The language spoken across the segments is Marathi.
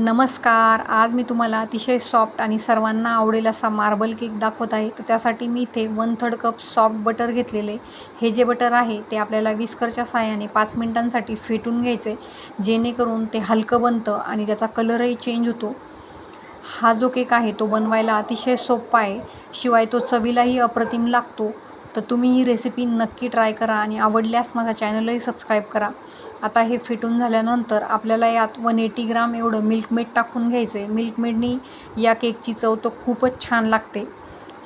नमस्कार. आज मी तुम्हाला अतिशय सॉफ्ट आणि सर्वांना आवडेल असा मार्बल केक दाखवत आहे. तर त्यासाठी मी इथे one third cup soft butter घेतलेले. हे जे बटर आहे ते आपल्याला विस्करच्या साह्याने पाच मिनिटांसाठी फेटून घ्यायचे. जेणेकरून ते हलकं बनतं आणि त्याचा कलरही चेंज होतो. हा जो केक आहे तो बनवायला अतिशय सोपा आहे. शिवाय तो चवीलाही अप्रतिम लागतो. तर तुम्ही ही रेसिपी नक्की ट्राय करा आणि आवडल्यास माझा चॅनलही सबस्क्राईब करा. आता हे फिटून झाल्यानंतर आपल्याला यात वन एटी ग्राम एवढं मिल्क मेड टाकून घ्यायचं आहे मिल्क मेडनी या केकची चव तर खूपच छान लागते.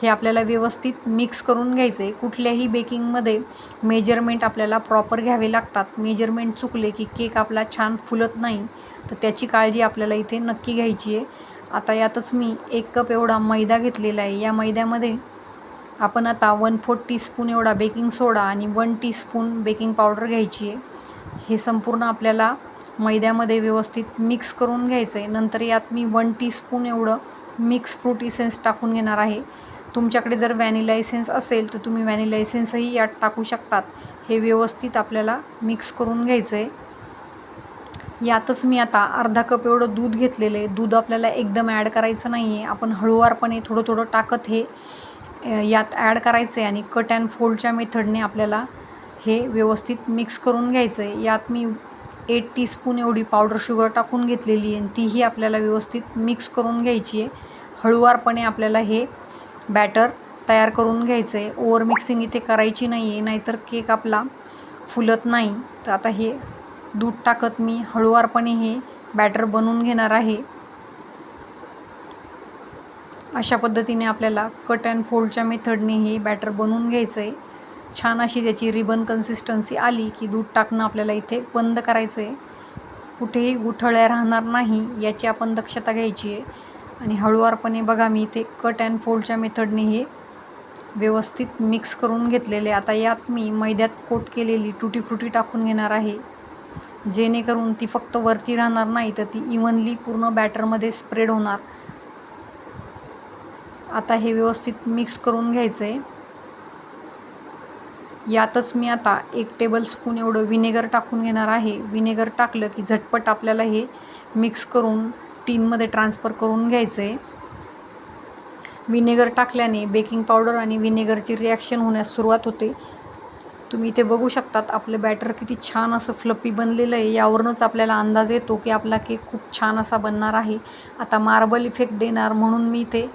हे आपल्याला व्यवस्थित मिक्स करून घ्यायचे कुठल्याही बेकिंगमध्ये मेजरमेंट आपल्याला प्रॉपर घ्यावे लागतात. मेजरमेंट चुकले की केक आपला छान फुलत नाही तर त्याची काळजी आपल्याला इथे नक्की घ्यायची आहे. आता यातच मी एक कप एवढा मैदा घेतलेला आहे. या मैद्यामध्ये आपण आता वन फोर्थ टीस्पून एवढा बेकिंग सोडा आणि वन टीस्पून बेकिंग पावडर घ्यायची आहे. हे संपूर्ण आपल्याला मैद्यामध्ये व्यवस्थित मिक्स करून घ्यायचं आहे नंतर यात मी वन टीस्पून एवढं मिक्स फ्रूट इसेन्स टाकून घेणार आहे. तुमच्याकडे जर व्हॅनिला इसेन्स असेल तर तुम्ही व्हॅनिला इसेन्सही यात टाकू शकतात. हे व्यवस्थित आपल्याला मिक्स करून घ्यायचं आहे यातच मी आता अर्धा कप एवढं दूध घेतलेलं आहे. दूध आपल्याला एकदम ॲड करायचं नाही आहे आपण हळूवारपणे थोडं थोडं टाकत हे. यात ॲड करायचं आहे आणि कट अँड फोल्डच्या मेथडने आपल्याला हे व्यवस्थित मिक्स करून घ्यायचं आहे यात मी एट टीस्पून एवढी पावडर शुगर टाकून घेतलेली आहे तीही आपल्याला व्यवस्थित मिक्स करून घ्यायची आहे. हळूवारपणे आपल्याला हे बॅटर तयार करून घ्यायचं आहे ओव्हर मिक्सिंग इथे करायची नाही आहे नाहीतर केक आपला फुलत नाही. तर आता हे दूध टाकत मी हळूवारपणे हे बॅटर बनवून घेणार आहे. अशा पद्धतीने आपल्याला कट अँड फोल्डच्या मेथडने हे बॅटर बनवून घ्यायचं आहे छान अशी त्याची रिबन कन्सिस्टन्सी आली की दूध टाकणं आपल्याला इथे बंद करायचं आहे कुठेही गुठळ्या राहणार नाही याची आपण दक्षता घ्यायची आहे आणि हळूवारपणे बघा मी इथे कट अँड फोल्डच्या मेथडने हे व्यवस्थित मिक्स करून घेतलेले. आता यात मी मैद्यात कोट केलेली टुटी फ्रुटी टाकून घेणार आहे. जेणेकरून ती फक्त वरती राहणार नाही तर ती इव्हनली पूर्ण बॅटरमध्ये स्प्रेड होणार. आता हे व्यवस्थित मिक्स करून घ्यायचं आहे यातच मी आता एक टेबलस्पून एवढं विनेगर टाकून घेणार आहे. विनेगर टाकलं की झटपट आपल्याला हे मिक्स करून टीनमध्ये ट्रान्सफर करून घ्यायचं आहे विनेगर टाकल्याने बेकिंग पावडर आणि विनेगरची रिॲक्शन होण्यास सुरुवात होते. तुम्ही इथे बघू शकतात आपलं बॅटर किती छान असं फ्लपी बनलेलं आहे. यावरूनच आपल्याला अंदाज येतो की आपला केक खूप छान असा बनणार आहे. आता मार्बल इफेक्ट देणार म्हणून मी इथे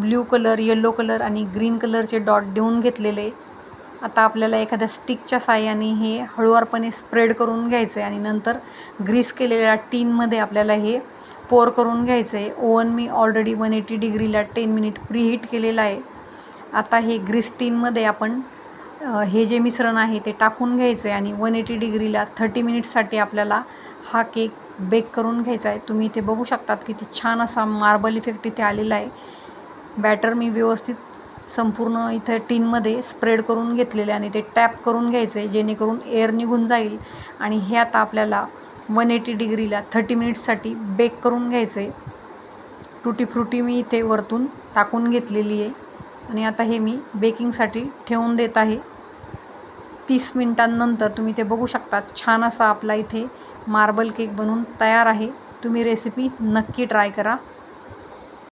ब्ल्यू कलर येलो कलर आणि ग्रीन कलरचे डॉट देऊन घेतलेले. आता आपल्याला एखाद्या स्टिकच्या साह्याने हे हळुवारपणे स्प्रेड करून घ्यायचं आहे आणि नंतर ग्रीस केलेल्या टीनमध्ये आपल्याला हे पोर करून घ्यायचं आहे ओवन मी ऑलरेडी वन एटी डिग्रीला टेन मिनिट प्रीहीट केलेलं आहे. आता हे ग्रीस टीनमध्ये आपण हे जे मिश्रण आहे ते टाकून घ्यायचं आहे आणि वन एटी डिग्रीला थर्टी मिनिटसाठी आपल्याला हा केक बेक करून घ्यायचा आहे तुम्ही इथे बघू शकतात किती छान असा मार्बल इफेक्ट इथे आलेला आहे. बॅटर मी व्यवस्थित संपूर्ण इथं टीनमध्ये स्प्रेड करून घेतलेले आणि ते टॅप करून घ्यायचं आहे जेणेकरून एअर निघून जाईल. आणि हे आता आपल्याला वन एटी डिग्रीला थर्टी मिनिट्ससाठी बेक करून घ्यायचं आहे टुटी फ्रुटी मी इथे वरतून टाकून घेतलेली आहे. आणि आता हे मी बेकिंगसाठी ठेवून देत आहे. तीस मिनटांनंतर तुम्ही ते बघू शकतात. छान असा आपला इथे मार्बल केक बनवून तयार आहे. तुम्ही रेसिपी नक्की ट्राय करा.